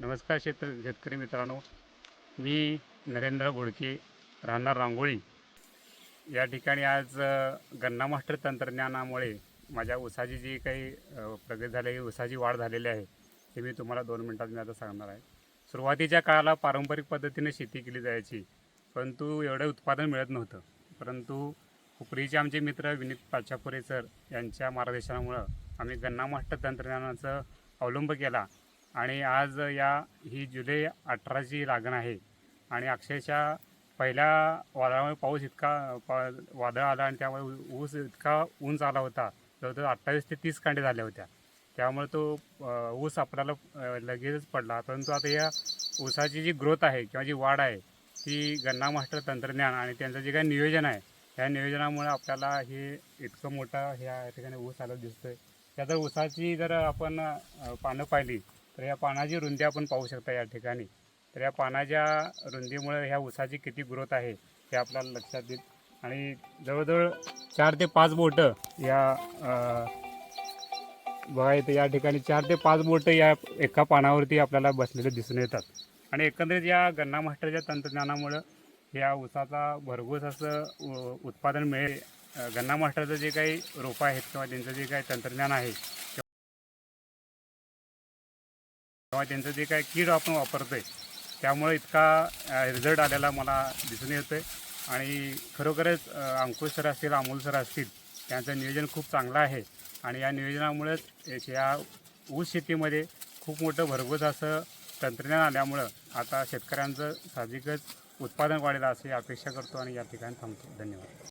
नमस्कार शेत शेतकरी मित्रांनो मी नरेंद्र घोडके राहणार रांगोळी. या ठिकाणी आज गन्ना मास्टर तंत्रज्ञानामुळे माझ्या ऊसाची जी काही प्रगती झालेली ऊसाची वाढ झालेली आहे ते मी तुम्हाला दोन मिनटात मी आता सांगणार आहे. सुरुवातीच्या काळाला पारंपरिक पद्धतीने शेती केली जायची परंतु एवढं उत्पादन मिळत नव्हतं. परंतु हुपरीचे आमचे मित्र विनीत पाचापुरे सर यांच्या मार्गदर्शनामुळं आम्ही गन्ना मास्टर तंत्रज्ञानाचा अवलंब केला. आणि आज या ही जुलै अठराची लागण आहे. आणि अक्षरशः पहिल्या वादळामुळे पाऊस इतका पा वादळ आला आणि त्यामुळे ऊ- ऊस इतका उंच आला होता. जवळजवळ अठ्ठावीस ते तीस कांडे झाल्या होत्या. त्यामुळे तो ऊस आपल्याला लगेचच पडला. परंतु आता या ऊसाची जी ग्रोथ आहे किंवा जी वाढ आहे ती गन्ना मास्टर तंत्रज्ञान आणि त्यांचं जे काही नियोजन आहे त्या नियोजनामुळे आपल्याला हे इतकं मोठं ह्या ठिकाणी ऊस आलं दिसतोय. त्या जर ऊसाची जर आपण पानं पाहिली तर या पानाची रुंदी आपण पाहू शकता या ठिकाणी. तर या पानाच्या रुंदीमुळे ह्या ऊसाची किती ग्रोथ आहे हे आपल्याला लक्षात येईल. आणि जवळजवळ चार ते पाच बोटं या बघा इथं या ठिकाणी चार ते पाच बोटं या एका पानावरती आपल्याला बसलेले दिसून येतात. आणि एकंदरीत या गन्ना मास्टरच्या तंत्रज्ञानामुळं या ऊसाचा भरघोस असं उत्पादन मिळेल. गन्ना मास्टरचं जे काही रोपं आहेत किंवा त्यांचं जे काही तंत्रज्ञान आहे तेव्हा त्यांचं जे काही कीड आपण वापरतोय त्यामुळे इतका रिझल्ट आलेला मला दिसून येतो आहे आणि खरोखरच अंकुश सर असतील अमोल सर असतील त्यांचं नियोजन खूप चांगलं आहे. आणि या नियोजनामुळेच या ऊस शेतीमध्ये खूप मोठं भरघोस असं तंत्रज्ञान आल्यामुळं आता शेतकऱ्यांचं साहजिकच उत्पादन वाढेल अशी अपेक्षा करतो आणि या ठिकाणी थांबतो. धन्यवाद.